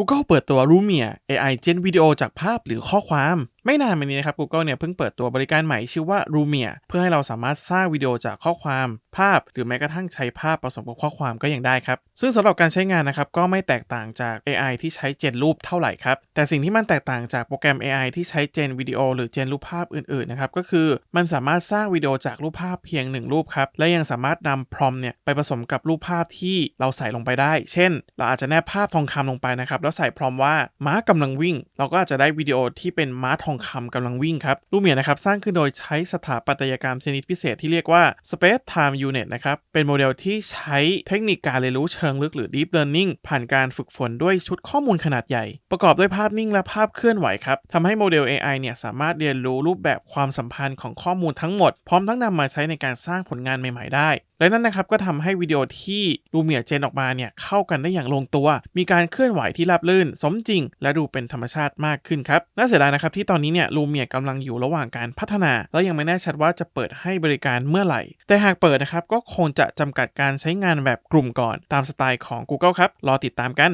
Google เปิดตัว Lumia AI เจนวิดีโอจากภาพหรือข้อความไม่นานมานี้นะครับ Google เนี่ยเพิ่งเปิดตัวบริการใหม่ชื่อว่า Lumia เพื่อให้เราสามารถสร้างวิดีโอจากข้อความ ภาพ หรือแม้กระทั่งใช้ภาพผสมกับข้อความก็ยังได้ครับ ซึ่งสำหรับการใช้งานนะครับ ก็ไม่แตกต่างจาก AI ที่ใช้เจนรูปเท่าไหร่ครับ แต่สิ่งที่มันแตกต่างจากโปรแกรม AI ที่ใช้เจนวิดีโอหรือเจนรูปภาพอื่นๆนะครับก็คือมันสามารถสร้างวิดีโอจากรูปภาพเพียงหนึ่งรูปครับและยังสามารถนำพรอมเนี่ยไปผสมกับรูปภาพที่เราใส่ลงไปได้ เช่น เราอาจจะแนบภาพทองคำลงไปนะครับแล้วใส่พรอมว่าม้ากำลังวิ่ง เราก็อาจจะได้วิดีโอที่เป็นม้าทองคำกำลังวิ่งครับลูเมียนะครับสร้างขึ้นโดยใช้สถาปัตยกรรมชนิดพิเศษที่เรียกว่า Space Time Unit นะครับเป็นโมเดลที่ใช้เทคนิคการเรียนรู้เชิงลึกหรือ Deep Learning ผ่านการฝึกฝนด้วยชุดข้อมูลขนาดใหญ่ ประกอบด้วยภาพนิ่งและภาพเคลื่อนไหวครับทำให้โมเดล AI เนี่ยสามารถเรียนรู้รูปแบบความสัมพันธ์ของข้อมูลทั้งหมด พร้อมทั้งนำมาใช้ในการสร้างผลงานใหม่ ๆ ได้ และนั่นนะครับก็ทำให้วิดีโอที่ลูเมียเจนออกมาเนี่ยเข้ากันได้อย่างลงตัว มีการเคลื่อนไหวที่ราบรื่น สมจริง และดูเป็นธรรมชาติมากขึ้นครับน่าเสียดายนะครับที่ตอนนี้เนี่ยลูเมียกำลังอยู่ระหว่างการพัฒนา และยังไม่แน่ชัดว่าจะเปิดให้บริการเมื่อไหร่ แต่หากเปิดนะครับก็คงจะจำกัดการใช้งานแบบกลุ่มก่อน ตามสไตล์ของ Google ครับรอติดตามกัน